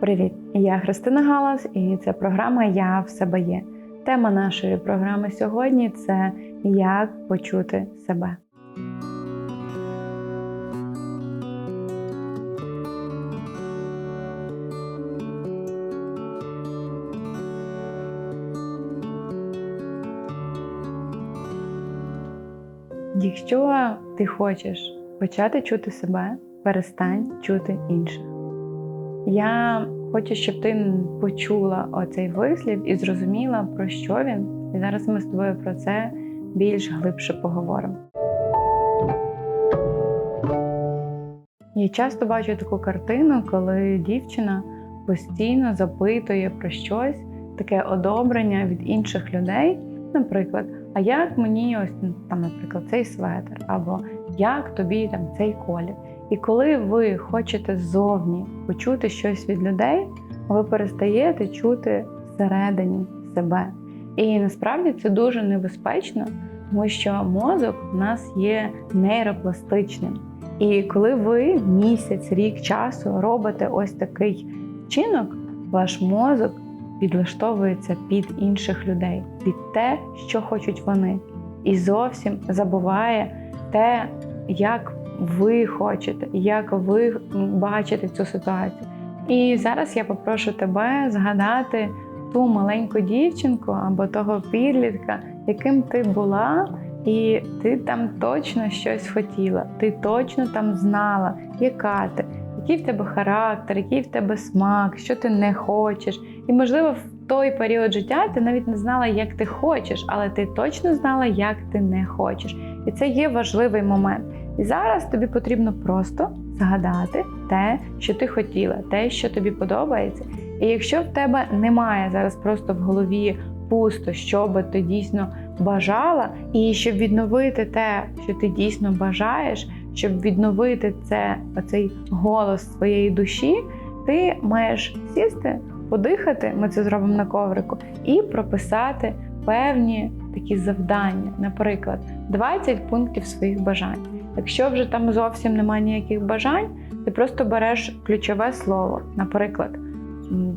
Привіт! Я Христина Галас, і це програма Я в себе є. Тема нашої програми сьогодні це як почути себе. Якщо ти хочеш почати чути себе, перестань чути інших. Я хочу, щоб ти почула оцей вислів і зрозуміла, про що він. І зараз ми з тобою про це більш глибше поговоримо. Я часто бачу таку картину, коли дівчина постійно запитує про щось, таке одобрення від інших людей. Наприклад, а як мені ось там, наприклад, цей светр, або як тобі там цей колір. І коли ви хочете ззовні почути щось від людей, ви перестаєте чути всередині себе. І насправді це дуже небезпечно, тому що мозок у нас є нейропластичним. І коли ви місяць, рік часу робите ось такий вчинок, ваш мозок підлаштовується під інших людей, під те, що хочуть вони, і зовсім забуває те, як ви хочете, як ви бачите цю ситуацію. І зараз я попрошу тебе згадати ту маленьку дівчинку або того підлітка, яким ти була, і ти там точно щось хотіла, ти точно там знала, яка ти, який в тебе характер, який в тебе смак, що ти не хочеш. І, можливо, в той період життя ти навіть не знала, як ти хочеш, але ти точно знала, як ти не хочеш. І це є важливий момент. І зараз тобі потрібно просто згадати те, що ти хотіла, те, що тобі подобається. І якщо в тебе немає зараз просто в голові пусто, що би ти дійсно бажала, і щоб відновити те, що ти дійсно бажаєш, щоб відновити це, оцей голос своєї душі, ти маєш сісти, подихати, ми це зробимо на коврику, і прописати певні такі завдання, наприклад, 20 пунктів своїх бажань. Якщо вже там зовсім немає ніяких бажань, ти просто береш ключове слово. Наприклад,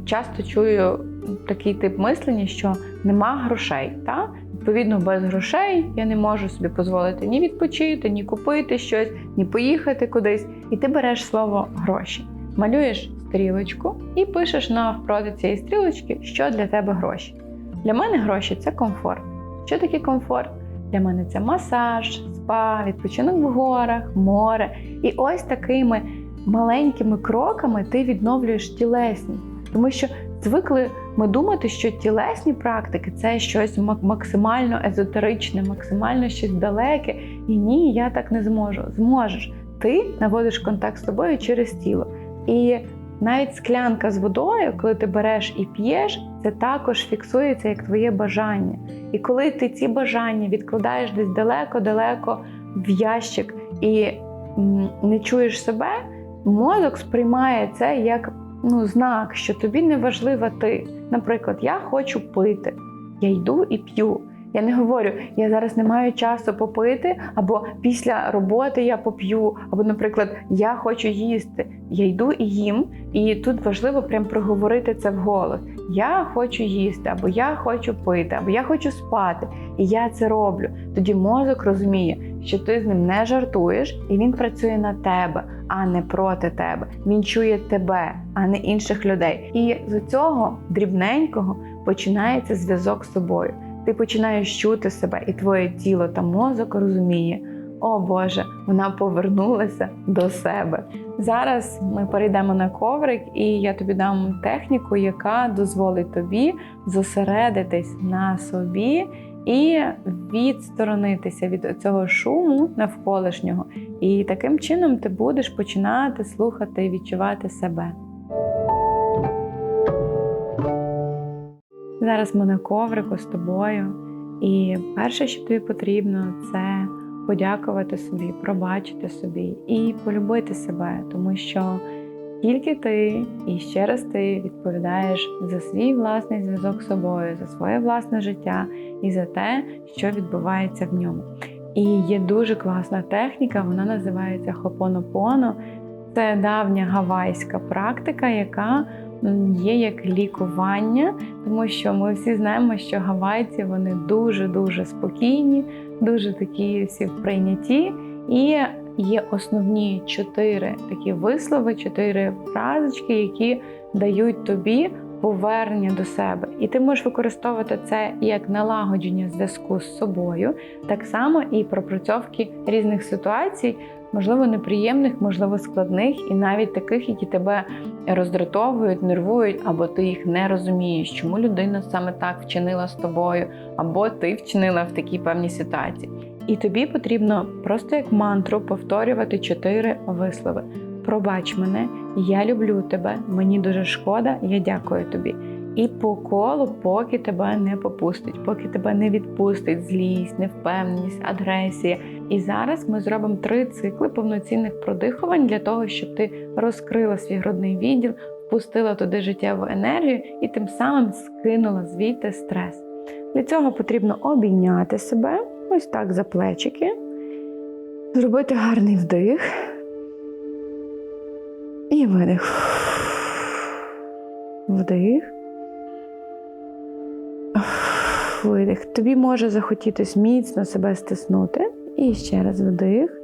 часто чую такий тип мислення, що нема грошей. Та? Відповідно, без грошей я не можу собі дозволити ні відпочити, ні купити щось, ні поїхати кудись. І ти береш слово гроші, малюєш стрілочку і пишеш навпроти цієї стрілочки, що для тебе гроші. Для мене гроші це комфорт. Що таке комфорт? Для мене це масаж, спа, відпочинок в горах, море. І ось такими маленькими кроками ти відновлюєш тілесні. Тому що звикли ми думати, що тілесні практики це щось максимально езотеричне, максимально щось далеке. І ні, я так не зможу. Зможеш. Ти наводиш контакт з тобою через тіло. І навіть склянка з водою, коли ти береш і п'єш, це також фіксується як твоє бажання. І коли ти ці бажання відкладаєш десь далеко-далеко в ящик і не чуєш себе, мозок сприймає це як ну, знак, що тобі не важлива ти. Наприклад, я хочу пити, я йду і п'ю. Я не говорю, я зараз не маю часу попити, або після роботи я поп'ю, або, наприклад, я хочу їсти. Я йду і їм, і тут важливо прям проговорити це вголос. Я хочу їсти, або я хочу пити, або я хочу спати. І я це роблю. Тоді мозок розуміє, що ти з ним не жартуєш, і він працює на тебе, а не проти тебе. Він чує тебе, а не інших людей. І з цього дрібненького починається зв'язок з собою ти починаєш чути себе, і твоє тіло та мозок розуміє, о Боже, вона повернулася до себе. Зараз ми перейдемо на коврик, і я тобі дам техніку, яка дозволить тобі зосередитись на собі і відсторонитися від цього шуму навколишнього. І таким чином ти будеш починати слухати і відчувати себе. Зараз ми на коврику з тобою. І перше, що тобі потрібно, це подякувати собі, пробачити собі і полюбити себе, тому що тільки ти і ще раз ти відповідаєш за свій власний зв'язок з собою, за своє власне життя і за те, що відбувається в ньому. І є дуже класна техніка, вона називається хопонопоно. Це давня гавайська практика, яка є як лікування, тому що ми всі знаємо, що гавайці вони дуже дуже спокійні, дуже такі всі в прийнятті. І є основні чотири такі вислови, чотири фразочки, які дають тобі повернення до себе. І ти можеш використовувати це як налагодження зв'язку з собою, так само і пропрацьовки різних ситуацій, можливо, неприємних, можливо, складних, і навіть таких, які тебе роздратовують, нервують, або ти їх не розумієш, чому людина саме так вчинила з тобою, або ти вчинила в такій певній ситуації. І тобі потрібно просто як мантру повторювати чотири вислови. Пробач мене, я люблю тебе, мені дуже шкода, я дякую тобі. І по колу, поки тебе не попустить, поки тебе не відпустить злість, невпевненість, агресія. І зараз ми зробимо три цикли повноцінних продихувань для того, щоб ти розкрила свій грудний відділ, впустила туди життєву енергію і тим самим скинула звідти стрес. Для цього потрібно обійняти себе ось так за плечики, зробити гарний вдих і видих. Вдих. Видих. Тобі може захотітись міцно себе стиснути. І ще раз вдих.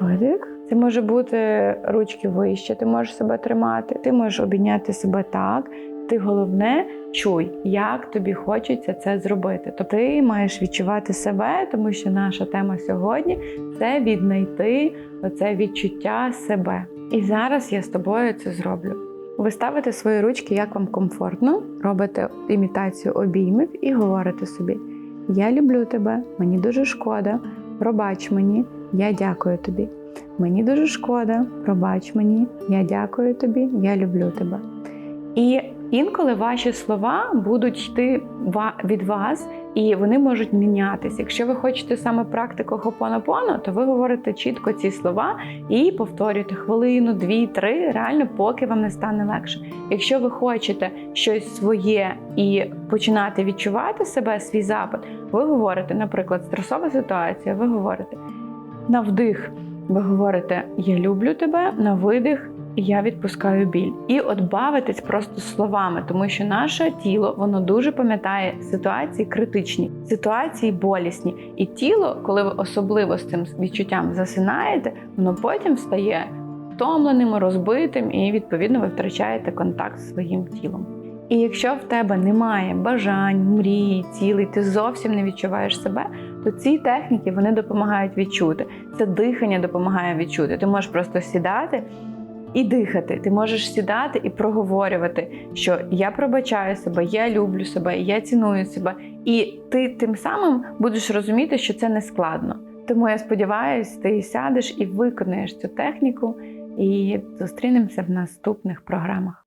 Видих. Це може бути ручки вище, ти можеш себе тримати, ти можеш обійняти себе так. Ти головне чуй, як тобі хочеться це зробити. Тобто ти маєш відчувати себе, тому що наша тема сьогодні це віднайти оце відчуття себе. І зараз я з тобою це зроблю. Ви ставите свої ручки, як вам комфортно, робите імітацію обіймів і говорите собі: Я люблю тебе, мені дуже шкода, пробач мені, я дякую тобі. Мені дуже шкода, пробач мені, я дякую тобі, я люблю тебе. І інколи ваші слова будуть йти від вас, і вони можуть мінятися. Якщо ви хочете саме практику хопонопоно, то ви говорите чітко ці слова і повторюєте хвилину, дві, три, реально, поки вам не стане легше. Якщо ви хочете щось своє і починати відчувати себе, свій запит, ви говорите, наприклад, стресова ситуація, ви говорите на вдих. Ви говорите Я люблю тебе на видих. Я відпускаю біль. І от бавитись просто словами, тому що наше тіло воно дуже пам'ятає ситуації критичні, ситуації болісні. І тіло, коли ви особливо з цим відчуттям засинаєте, воно потім стає втомленим, розбитим, і відповідно ви втрачаєте контакт з своїм тілом. І якщо в тебе немає бажань, мрій, цілей, ти зовсім не відчуваєш себе, то ці техніки вони допомагають відчути. Це дихання допомагає відчути. Ти можеш просто сідати і дихати. Ти можеш сідати і проговорювати, що я пробачаю себе, я люблю себе, я ціную себе. І ти тим самим будеш розуміти, що це не складно. Тому я сподіваюся, ти сядеш і виконаєш цю техніку, і зустрінемося в наступних програмах.